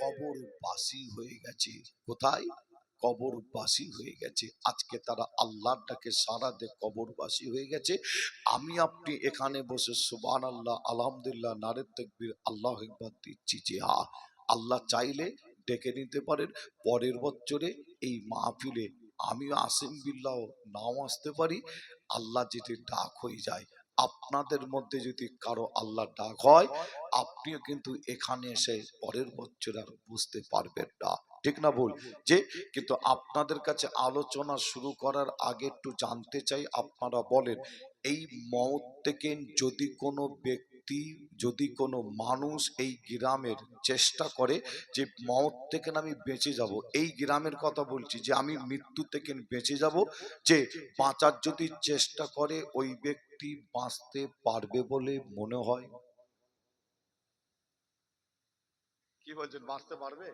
কবরবাসী হয়ে গেছে। কোথায়? কবরবাসী হয়ে গেছে। আজকে তারা আল্লাহর ডাকে সারা দে কবরবাসী হয়ে গেছে। আমি আপনি এখানে বসে সুবান আল্লাহ আলহামদুলিল্লাহ, নারের তকবির আল্লাহ একবার দিচ্ছি। যে হা আল্লাহ চাইলে ডেকে নিতে পারেন। পরের বছরে এই মাহফিলে আমি আসিম বিল্লাহ নাও আসতে পারি। আল্লাহ যেটি ডাক হয়ে যায়, আপনাদের মধ্যে যদি কারও আল্লাহ ডাক হয় আপনিও কিন্তু এখানে এসে পরের বছর আর বুঝতে পারবেন না। ঠিক না ভুল? যে, কিন্তু আপনাদের কাছে আলোচনা শুরু করার আগে একটু জানতে চাই, আপনারা বলেন, এই মত থেকে যদি কোনো ব্যক্তি, যদি কোনো মানুষ এই গ্রামের চেষ্টা করে যে মত থেকে আমি বেঁচে যাব? এই গ্রামের কথা বলছি যে, আমি মৃত্যু থেকে বেঁচে যাব? যে, বাঁচার যদি চেষ্টা করে, ওই ব্যক্তি বাঁচতে পারবে বলে মনে হয়? কি বলছেন বাঁচতে পারবে?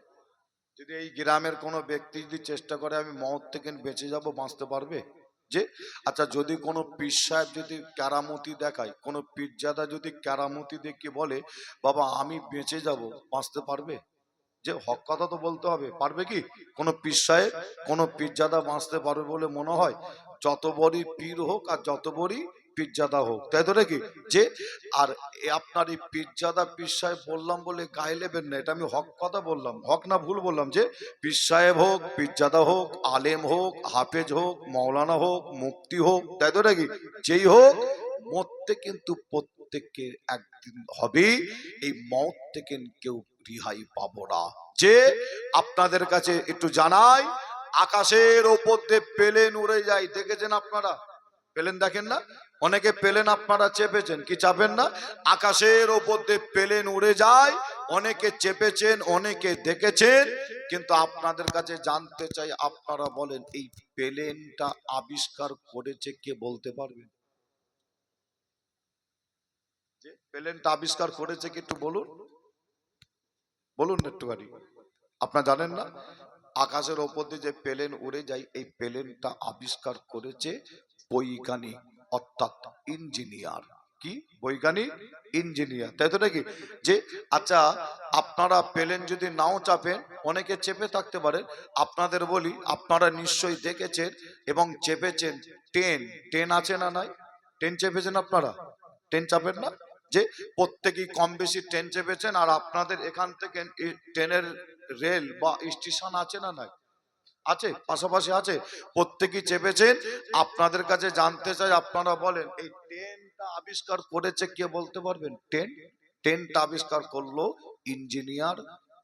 যদি এই গ্রামের কোনো ব্যক্তি যদি চেষ্টা করে, আমি মত থেকে বেঁচে যাব, বাঁচতে পারবে? যে আচ্ছা যদি কোনো পীর সাহেব যদি ক্যারামতি দেখায়, কোনো পীরজাদা যদি ক্যারামতি দেখে বলে, বাবা, আমি বেঁচে যাব, বাঁচতে পারবে? যে, হক কথা তো বলতে হবে, পারবে কি? কোনো পীর সাহেব, কোনো পীরজাদা বাঁচতে পারবে বলে মনে হয়, যত বড়ই পীর হোক আর যত বড়ই পীরজাদা হোক। তাই তো নাকি? যে, আর আপনার এই পীরজাদা পীর সাহেব বললাম বলে গায়ে নেবেন না, এটা আমি হক কথা বললাম। হক না ভুল বললাম যে, পীর সাহেব হোক পীরজাদা হোক, আলেম হোক, হাফেজ হোক মৌলানা হোক মুক্তি হোক, তাই তো নাকি? যেই হোক, মরতে কিন্তু প্রত্যেককে একদিন হবে, এই মত থেকে কেউ রিহাই পাবো না। যে, আপনাদের কাছে একটু জানাই, আকাশের ওপর দিয়ে পেলেন উড়ে যায়, দেখেছেন আপনারা? পেলেন দেখেন না? অনেকে পেলেন, আপনারা চেপেছেন। কি চাপেন না? আকাশের ওপর দিয়ে পেলেন, উড়ে যায়। অনেকে চেপেছেন, অনেকে দেখেছেন। কিন্তু আপনাদের কাছে জানতে চাই, আপনারা বলেন, এই পেলেনটা আবিষ্কার করেছে কে বলতে পারবেন? পেলেনটা আবিষ্কার করেছে কি একটু বলুন। বলুন একটুখানি। আপনারা জানেন না? আকাশের ওপর দিয়ে যে প্লেন উড়ে যায়, এই প্লেনটা আবিষ্কার করেছে বৈজ্ঞানিক, অর্থাৎ ইঞ্জিনিয়ার। কি? বৈজ্ঞানিক? ইঞ্জিনিয়ার। তাই তো নাকি? যে আচ্ছা আপনারা প্লেন যদি নাও চাপেন, অনেকে চেপে থাকতে পারেন। আপনাদের বলি, আপনারা নিশ্চয়ই দেখেছেন এবং চেপেছেন। ট্রেন ট্রেন আছে না নাই? ট্রেন চেপেছেন আপনারা? ট্রেন চাপেন না? যে, প্রত্যেকেই কম বেশি ট্রেন চেপেছেন আর আপনাদের এখান থেকে ট্রেনের রেল বা স্টেশন আছে না নাই? আছে পাশাপাশি আছে। প্রত্যেকেই চেপেছেন। আপনাদের কাছে জানতে চাই আপনারা বলেন এই ট্রেনটা আবিষ্কার করেছে কে বলতে পারবেন? ট্রেন? ট্রেনটা আবিষ্কার করল ইঞ্জিনিয়ার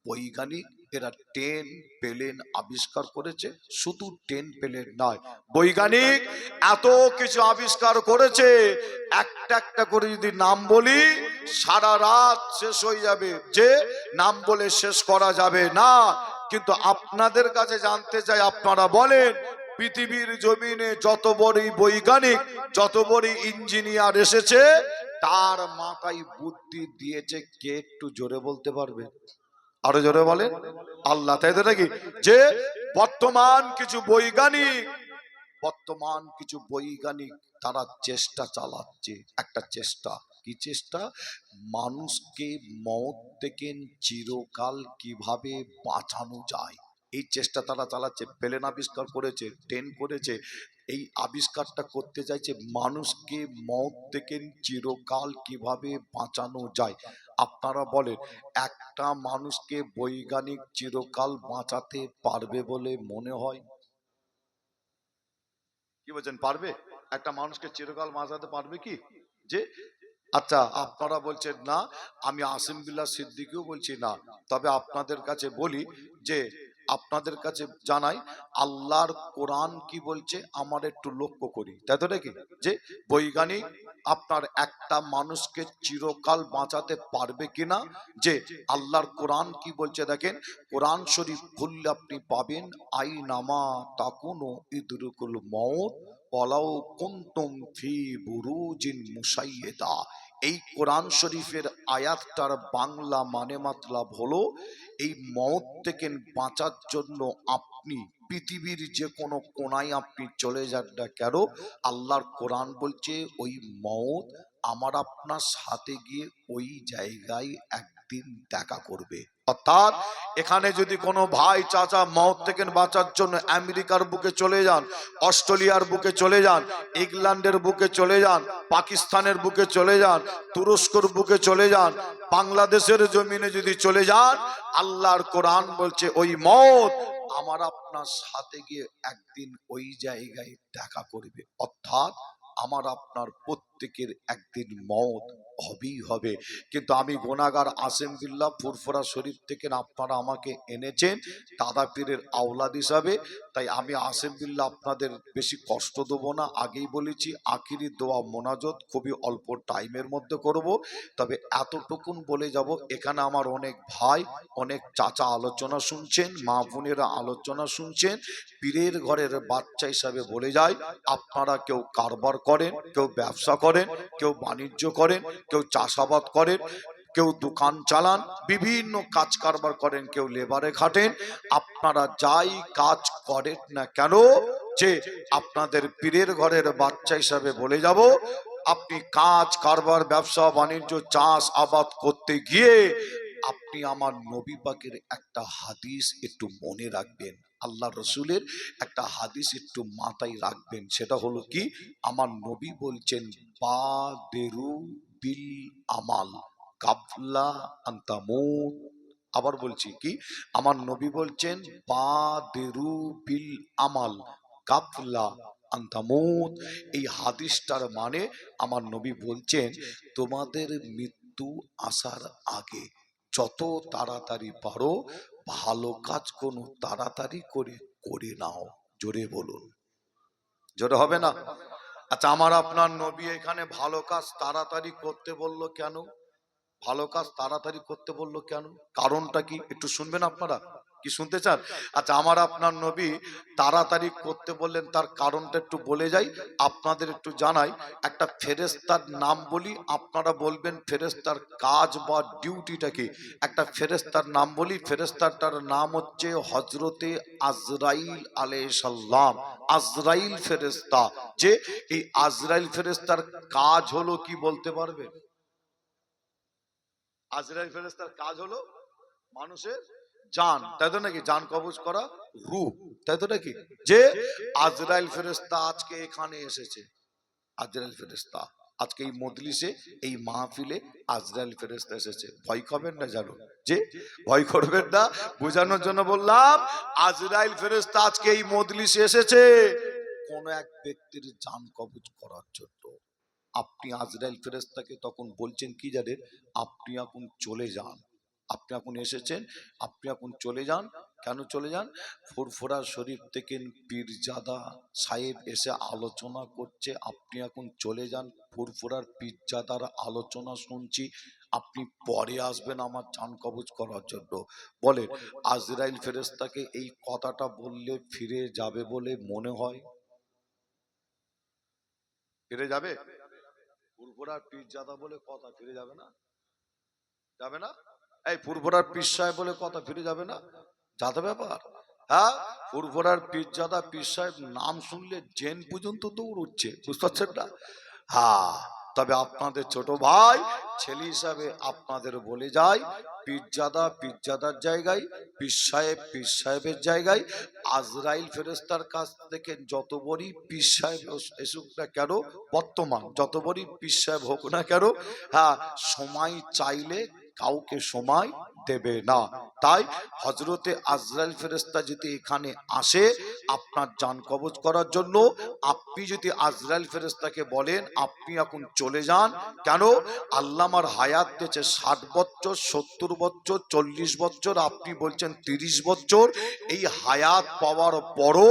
বৈজ্ঞানিক। এরা ট্রেন পেলেন আবিষ্কার করেছে। শুধু ট্রেন পেলেন নয় বৈজ্ঞানিক এত কিছু আবিষ্কার করেছে। একটা একটা করে যদি নাম বলি সারা রাত শেষ হয়ে যাবে। যে নাম বলে শেষ করা যাবে না। কিন্তু আপনাদের কাছে জানতে চাই, আপনারা বলেন, পৃথিবীর জমিনে যত বড়ই বৈজ্ঞানিক, যত বড়ই ইঞ্জিনিয়ার এসেছে, তার মাথায় বুদ্ধি দিয়েছে কে একটু জোরে বলতে পারবে? আরও জোরে বলেন। আল্লাহ, তাই তো নাকি? যে বর্তমান কিছু বৈজ্ঞানিক, বর্তমান কিছু বৈজ্ঞানিক তারা চেষ্টা চালাচ্ছে, একটা চেষ্টা। কি চেষ্টা মানুষকে মত থেকে চিরকাল কীভাবে বাঁচানো যায়? এই চেষ্টা তারা চালাচ্ছে, প্লেন আবিষ্কার করেছে ট্রেন করেছে, এই আবিষ্কারটা করতে চাইছে মানুষকে মত থেকে চিরকাল কীভাবে বাঁচানো যায়? আপনারা বলেন, একটা মানুষকে বৈজ্ঞানিক চিরকাল বাঁচাতে পারবে বলে মনে হয়? কি বলছেন, পারবে? একটা মানুষকে চিরকাল বাঁচাতে পারবে কি? যে আচ্ছা আপনারা বলছেন না, আমি আসিম বিল্লাহ সিদ্দিকিও বলছি না। তবে আপনাদের কাছে বলি যে, আপনাদের কাছে জানাই, আল্লাহর কোরআন কি বলছে আমার একটু লক্ষ্য করি। তাই তো নাকি? যে, বৈজ্ঞানিক আপনার একটা মানুষকে চিরকাল বাঁচাতে পারবে কিনা? যে, আল্লাহর কোরআন কি বলছে দেখেন, কোরআন শরীফ খুললে আপনি পাবেন আই নামা তাকুনো ইদরুকুল মৌত পলাও কুন্তুম ফি বুরুজিন মুসাইয়েদা এই কোরআন শরীফের আয়াতটার বাংলা মানে মাতলাব হলো, এই মত থেকে বাঁচার জন্য আপনি পৃথিবীর যে কোনো কোনায় আপনি চলে যান না কেন, আল্লাহর কোরআন বলছে ওই মত আমার আপনার সাথে গিয়ে ওই জায়গায় একদিন দেখা করবে। অর্থাৎ এখানে যদি কোনো ভাই, চাচা মত থেকে বাঁচার জন্য আমেরিকার বুকে চলে যান, অস্ট্রেলিয়ার বুকে চলে যান, ইংল্যান্ডের বুকে চলে যান, পাকিস্তানের বুকে চলে যান, তুরস্কর বুকে চলে যান, বাংলাদেশের জমিনে যদি চলে যান, আল্লাহর কোরআন বলছে, ওই মত আমার আপনার সাথে গিয়ে একদিন ওই জায়গায় দেখা করবে। অর্থাৎ আমার আপনার প্রত্যেকের একদিন মত হবেই হবে। কিন্তু আমি গোনাগার আসেম বিল্লাহ ফুরফুরা শরীফ থেকে আপনারা আমাকে এনেছেন, দাদা পীরের আওলাদ হিসাবে। তাই আমি আসেম বিল্লাহ আপনাদের বেশি কষ্ট দেবো না। আগেই বলেছি, আখিরি দোয়া মোনাজত খুবই অল্প টাইমের মধ্যে করব। তবে এতটুকুন বলে যাব, এখানে আমার অনেক ভাই, অনেক চাচা আলোচনা শুনছেন, মা বোনেরা আলোচনা শুনছেন। পীরের ঘরের বাচ্চা হিসাবে বলে যায়, আপনারা কেউ কারবার করেন, কেউ ব্যবসা করেন কেউ বাণিজ্য করেন, কেউ চাষাবাদ করেন, কেউ দোকান চালান, বিভিন্ন কাজ কারবার করেন, কেউ লেবারে খাটেন আপনারা যাই কাজ করেন না কেন, যে আপনাদের পীরের ঘরের বাচ্চা হিসাবে বলে যাব, আপনি কাজ কারবার, ব্যবসা, বাণিজ্য, চাষ, আবাদ করতে গিয়ে আপনি আমার নবী পাকের একটা হাদিস একটু মনে রাখবেন। আল্লাহ রসুলের একটা হাদিস একটু মাথায় রাখবেন। সেটা হলো কি? আমার নবী বলছেন দেরু বিল আমাল কাবলা আন্তামুত আবার বলছি কি? আমার নবী বলছেন বা দেরু বিল আমাল কাবলা আন্তামুত এই হাদিসটার মানে আমার নবী বলছেন, তোমাদের মৃত্যু আসার আগে যত তাড়াতাড়ি পারো, ভালো কাজ কোনো তাড়াতাড়ি করে করে নাও। জোরে বলুন। জোরে হবে না? আচ্ছা আমার আপনার নবী এখানে ভালো কাজ তাড়াতাড়ি করতে বলল কেন? ভালো কাজ তাড়াতাড়ি করতে বলল কেন? কারণটা কি? একটু শুনবেন আপনারা? কি শুনতে চান? আচ্ছা আমার আপনার নবী তাড়াতাড়ি করতে বললেন, তার কারণটা একটু বলে যাই, আপনাদের একটু জানাই। একটা ফেরেস্তার নাম বলি, আপনারা বলবেন ফেরেস্তার কাজ বা ডিউটিটা কি? একটা ফেরেস্তার নাম বলি ফেরেস্তারটার নাম হচ্ছে হজরতে আজরাইল আলে সাল্লাম আজরাইল ফেরেস্তা যে এই আজরাইল ফেরেস্তার কাজ হলো কি বলতে পারবেন? আজরাইল ফেরেস্তার কাজ হলো মানুষের জান, তাই তো নাকি জান কবজ করা? রূপ তাই তো নাকি? যে আজরাইল ফেরেস্তা আজকে এখানে এসেছে। আজরাইল ফেরেস্তা আজকে এই মজলিসে, এই মাহফিলে আজরাইল ফেরেস্তা এসেছে। ভয় খাবেন না জানো? যে ভয় করবেন না, বোঝানোর জন্য বললাম, আজরাইল ফেরেস্তা আজকে এই মজলিসে এসেছে। কোন এক ব্যক্তির জান কবজ করার জন্য। আপনি আজরাইল ফেরেস্তাকে তখন বলছেন কি জানেন? আপনি এখন চলে যান। আপনি এখন এসেছেন, আপনি এখন চলে যান। কেন চলে যান? ফুরফুরা শরীফ থেকে পীরজাদা সাহেব এসে আলোচনা করছে, আপনি এখন চলে যান। ফুরফুরার পীরজাদার আলোচনা শুনছি, আপনি পরে আসবেন আমার চান কবজ করার জন্য। বলেন আজরাইল ফেরেস্তাকে এই কথাটা বললে ফিরে যাবে বলে মনে হয়? ফিরে যাবে? ফুরফুরার পীরজাদা বলে কথা ফিরে যাবে না? যাবে না? এই ফুরফুরার পীর সাহেব বলে কথা ফিরে যাবে না? যাতে ব্যাপার। হ্যাঁ ফুরফুরার পীরজাদা পীর সাহেব নাম শুনলে জেন পর্যন্ত দৌড় উঠছে বুঝতে পারছেন না? হ্যাঁ তবে আপনাদের ছোট ভাই ছেলে হিসাবে আপনাদের বলে যায়, পীরজাদা পীরজাদার জায়গায়, পীর সাহেব পীর সাহেবের জায়গায়, আজরাইল ফেরেস্তার কাছ থেকে যত বড়ই পীর সাহেব এসুক না কেন, বর্তমান যত বড়ই পীর সাহেব হোক না কেন হ্যাঁ সময় চাইলে কাউকে সময় দেবে না। তাই হজরতে আজরাইল ফেরেস্তা যদি এখানে আসে আপনার যান কবজ করার জন্য, আপনি যদি আজরাইল ফেরেস্তাকে বলেন, আপনি এখন চলে যান। কেন? আল্লামার হায়াত দিয়েছে ষাট বছর, সত্তর বছর, চল্লিশ বছর, আপনি বলছেন তিরিশ বছর। এই হায়াত পাওয়ার পরও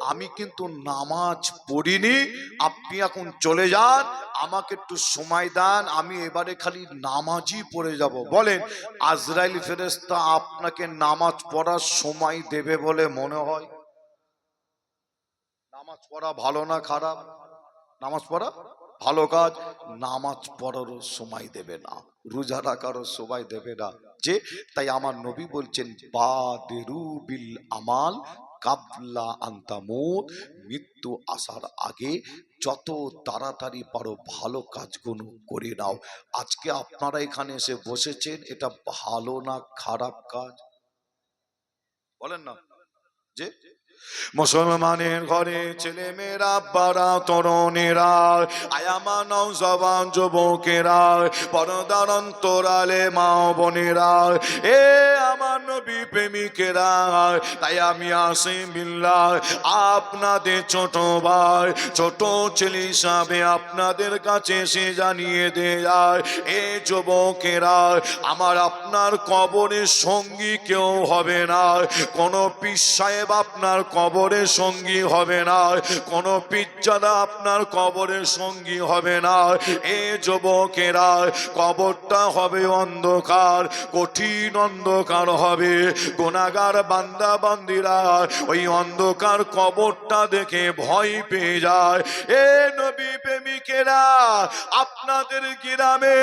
আমি কিন্তু নামাজ পড়িনি, আপনি এখন চলে যান, আমাকে একটু সময় দেন, আমি এবারে খালি নামাজই পড়ে যাব। বলেন, আজরাইল ফেরেস্তা আপনাকে নামাজ পড়ার সময় দেবে বলে মনে হয়? নামাজ পড়া ভালো না খারাপ? নামাজ পড়া ভালো কাজ, নামাজ পড়ারও সময় দেবে না, রোজা রাখারও সময় দেবে না। যে, তাই আমার নবী বলছেন বা দেরু বিল আমাল কাবলা আন্তামুত, মৃত্যু আসার আগে যত তাড়াতাড়ি পারো ভালো কাজগুলো করে নাও। আজকে আপনারা এখানে এসে বসেছেন, এটা ভালো না খারাপ কাজ? বলেন না। যে মুসলমানের ঘরে ছেলে মেয়েরা বাড়া তরুণেরা আয়ামা নৌজবান যুবকেরা, পরদার অন্তরালে মা বোনেরা, এ আমার নবী প্রেমিকেরা, তাই আমি আসি বিল্লাহ, আপনাদের ছোট ভাই, ছোট ছেলে হিসাবে আপনাদের কাছে এসে জানিয়ে দেয়, এ যুবকেরা, আমার আপনার কবরের সঙ্গী কেউ হবে না, কোনো পীর সাহেব আপনার কবরের সঙ্গী হবে না। কোন পিজ্জাদা আপনার কবরের সঙ্গী হবে না। এ যুবকেরা, কবরটা হবে অন্ধকার, কঠিন অন্ধকার হবে। গোনাগার বান্দা বান্দিরা ওই অন্ধকার কবরটা দেখে ভয় পেয়ে যায়। এ নবী প্রেমিকেরা আপনাদের গ্রামে,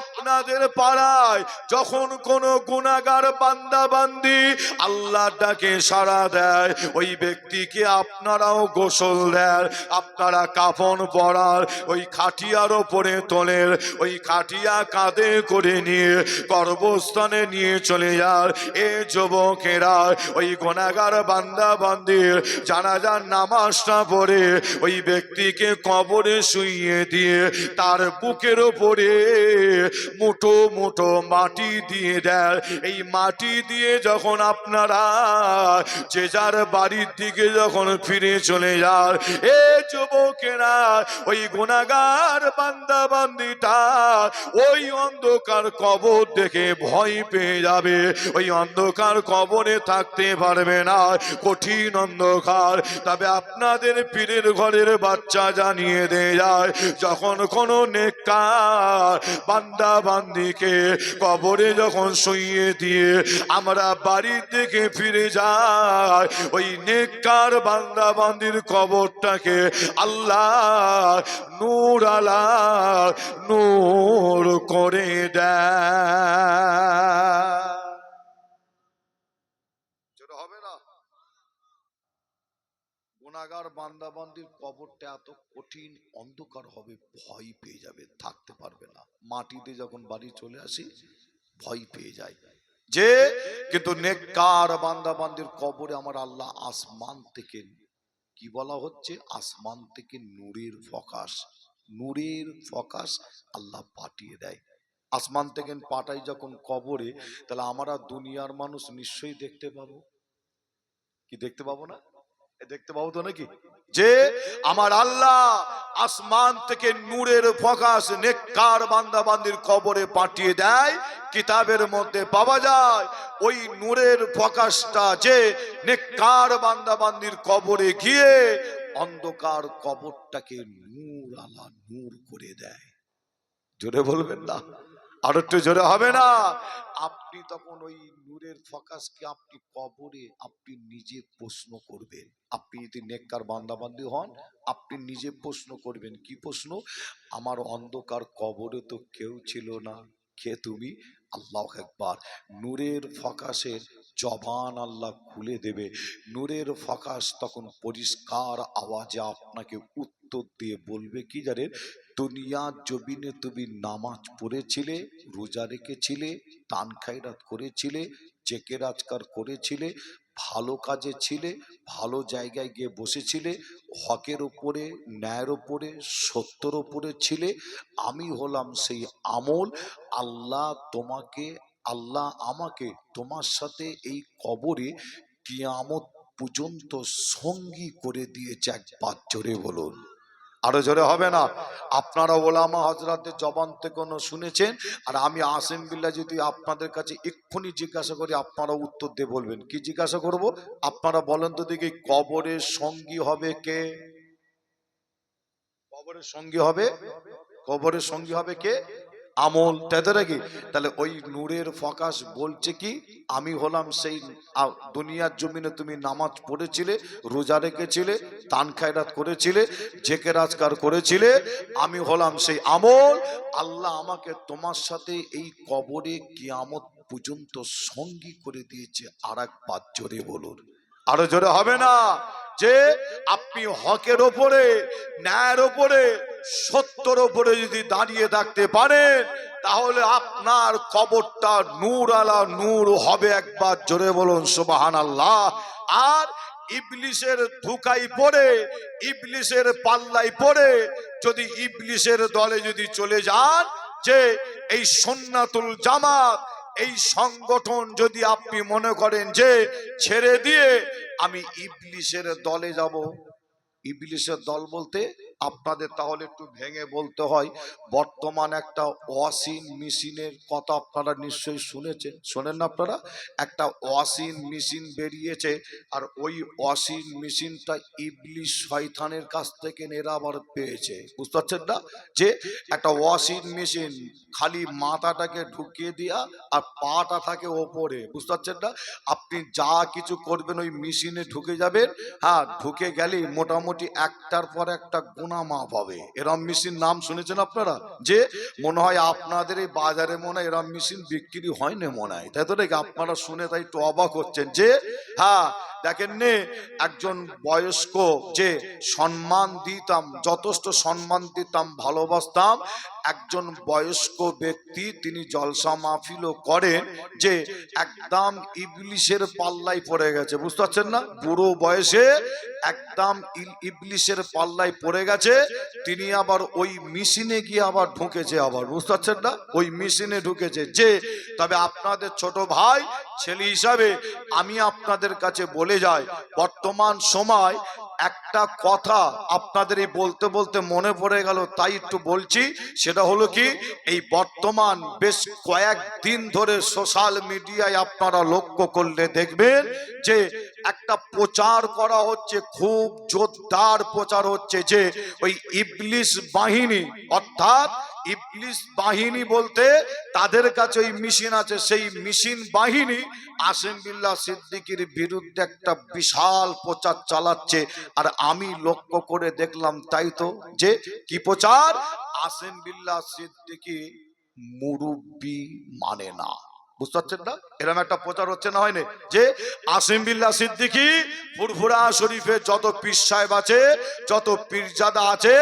আপনাদের পাড়ায় যখন কোনো গুণাগার বান্দা বান্দি আল্লাহ ডাকে সাড়া দেয়, ওই ব্যক্তিকে আপনারাও গোসল দেন, আপনারা কাফন পরার ওই খাটিয়ার ওপরে তোলেন, ওই খাটিয়া কাঁধে করে নিয়ে গর্ভস্থানে নিয়ে চলে যান। এ যুবকেরা, ওই গোনাগার বান্দা বান্দির জানাজার নামাজটা পড়ে ওই ব্যক্তিকে কবরে শুইয়ে দিয়ে তার বুকের ওপরে মুঠো মুঠো মাটি দিয়ে দেয়। এই মাটি দিয়ে যখন আপনারা যে যার বাড়ির দিকে যখন ফিরে চলে যান, এ যুবকেরা, ওই গুণাগার বান্দা বান্দিটা ওই অন্ধকার কবর দেখে ভয় পেয়ে যাবে। ওই অন্ধকার কবরে থাকতে পারবে না। কঠিন অন্ধকার। তবে আপনাদের পীরের ঘরের বাচ্চা জানিয়ে দিয়ে যায় যখন কোনো নেকার বান্দা বান্দিকে কবরে যখন শুইয়ে দিয়ে আমরা বাড়ির দিকে ফিরে যাই, ওই নেককার বান্দা বান্দির কবরটাকে আল্লাহ নূর আলা নূর করে দেয় যেটা হবে না গুণাগার বান্দা বান্দির কবরটা এত কঠিন, অন্ধকার হবে, ভয় পেয়ে যাবে, থাকতে পারবে না। মাটিতে যখন বাড়ি চলে আসি, ভয় পেয়ে যায়। যে, কিন্তু নেককার বান্দা বান্দির কবরে আমার আল্লাহ আসমান থেকে, কি বলা হচ্ছে? আসমান থেকে নূরের ফকাস নূরের ফকাস আল্লাহ পাঠিয়ে দেয়। আসমান থেকে পাঠাই যখন কবরে, তাহলে আমরা দুনিয়ার মানুষ নিশ্চয়ই দেখতে পাবো। কি দেখতে পাবো না? দেখতে পাবো তো নাকি? যে আমার আল্লাহ আসমান থেকে নূরের ফকাস নেককার বান্দা বান্দির কবরে পাঠিয়ে দেয়, কিতাবের মধ্যে পাওয়া যায়, ওই নূরের ফকাসটা যে নেককার বান্দা বান্দির কবরে গিয়ে অন্ধকার কবরটাকে নূর আলা নূর করে দেয়। জোরে বলবেন না? আর একটু জোরে হবে না। আপনি তখন ওই নূরের ফকাসকে আপনি কবরে আপনি নিজে প্রশ্ন করবেন। আপনি যদি নেককার বান্দাবান্দি হন, আপনি নিজে প্রশ্ন করবেন, কি প্রশ্ন? আমার অন্ধকার কবরে তো কেউ ছিল না। কে তুমি? আল্লাহ একবার নূরের ফকাসের জবান আল্লাহ খুলে দেবে। নূরের ফকাস তখন পরিষ্কার আওয়াজে আপনাকে উত্তর দিয়ে বলবে কি জানেন দুনিয়ার জবিনে তুমি নামাজ পড়েছিলে, রোজা রেখেছিলে তান খাইরাত করেছিলে, জেকে রাজকার করেছিলে, ভালো কাজে ছিলে, ভালো জায়গায় গিয়ে বসেছিলে, হকের ওপরে, ন্যায়ের ওপরে, সত্যর ওপরে ছিলে। আমি হলাম সেই আমল। আল্লাহ তোমাকে আল্লাহ আমাকে তোমার সাথে এই কবরে কিয়ামত পর্যন্ত সঙ্গী করে দিয়েছে একবার জোরে বলুন। আরও জোরে হবে না? আপনারা ওলামা হজরতের জবান থেকে শুনেছেন, আর আমি আসেম বিল্লা যদি আপনাদের কাছে এক্ষুনি জিজ্ঞাসা করি, আপনারা উত্তর দিয়ে বলবেন। কি জিজ্ঞাসা করব? আপনারা বলেন তো দেখি কবরের সঙ্গী হবে কে? কবরের সঙ্গী হবে? কবরের সঙ্গী হবে কে? আমল তাতে নাকি তাহলে ওই নূরের ফকাস বলছে কি, আমি হলাম সেই দুনিয়ার জমিনে তুমি নামাজ পড়েছিলে, রোজা রেখেছিলে তান খায়রাত করেছিলে জেকে রাজকার করেছিলে, আমি হলাম সেই আমল। আল্লাহ আমাকে তোমার সাথে এই কবরে কিয়ামত পর্যন্ত সঙ্গী করে দিয়েছে আর একবার জোরে বলুন। আরও জোরে হবে না? যে আপনি হকের ওপরে, ন্যায়ের ওপরে, সত্যর ওপরে যদি দাঁড়িয়ে থাকতে পারেন, তাহলে আপনার কবরটা নূর আলা নূর হবে একবার জোরে বলুন সুবাহান আল্লাহ আর ইবলিশের ধুকাই পড়ে ইবলিশের পাল্লাই পড়ে, যদি ইবলিশের দলে যদি চলে যান, যে এই সন্ন্যাতুল জামাত এই সংগঠন যদি আপনি মনে করেন যে ছেড়ে দিয়ে আমি ইবলিশের দলে যাব ইবলিশের দল বলতে আপনাদের তাহলে একটু ভেঙে বলতে হয়, বর্তমান একটা ওয়াশিং মেশিনের কথা আপনারা নিশ্চয়ই শুনেছেন। শোনেন না আপনারা? একটা ওয়াশিং মেশিন বেরিয়েছে আর ওই ওয়াশিং মেশিনটা ইবলিশ শয়তানের কাছ থেকে এরা আবার পেয়েছে। বুঝতে পারছেন না? যে একটা ওয়াশিং মেশিন খালি মাথাটাকে ঢুকিয়ে দেওয়া আর পাটা থাকে ওপরে। বুঝতে পারছেন না? আপনি যা কিছু করবেন ওই মেশিনে ঢুকে যাবেন। হ্যাঁ ঢুকে গেলেই মোটামুটি একটার পর একটা গুণা মাপ পাবে এরম মেশিন নাম শুনেছেন আপনারা? যে মনে হয় আপনাদের এই বাজারে মনে হয় এরম মেশিন বিক্রি হয় না মনে হয়। তাই তো নাকি আপনারা শুনে তাই একটু অবাক হচ্ছেন যে হ্যাঁ দেখেন নে, একজন বয়স্ক যে সম্মান দিতাম, যথেষ্ট সম্মান দিতাম, ভালোবাসতাম, একজন বয়স্ক ব্যক্তি তিনি জলসা মাহফিলও করেন যে একদম ইবলিশের পাল্লাই পড়ে গেছে, বুঝতে পারছেন না? বুড়ো বয়সে একদম ইবলিশের পাল্লাই পড়ে গেছে তিনি আবার ওই মেশিনে গিয়ে আবার ঢুকেছে আবার, বুঝতে পারছেন না? ওই মেশিনে ঢুকেছে। যে, তবে আপনাদের ছোট ভাই, ছেলে হিসাবে আমি আপনাদের কাছে বলে যাই, বর্তমান সময় একটা কথা আপনাদের এই বলতে বলতে মনে পড়ে গেল, তাই একটু বলছি, সেটা হলো কি, এই বর্তমান বেশ কয়েক দিন ধরে সোশ্যাল মিডিয়ায় আপনারা লক্ষ্য করলে দেখবেন যে একটা প্রচার করা হচ্ছে, খুব জোরদার প্রচার হচ্ছে যে ওই ইবলিশ বাহিনী, অর্থাৎ ইবলিশ বাহিনী বলতে তাদের কাছে ওই মিশিন আছে, সেই মিশিন বাহিনী আসেম বিল্লাহ সিদ্দিকির বিরুদ্ধে একটা বিশাল প্রচার চালাচ্ছে। আর আমি লক্ষ্য করে দেখলাম তাই তো, যে কি প্রচার? আসেম বিল্লাহ সিদ্দিকি মুরব্বি মানে না। বুঝতে পারছেন না? এরকম একটা প্রচার হচ্ছে না হয়নি? যে আসিম সিদ্দিকি ফুরফুরা শরীফে যত পীর সাহেব আছে, যত পীরজাদা আছে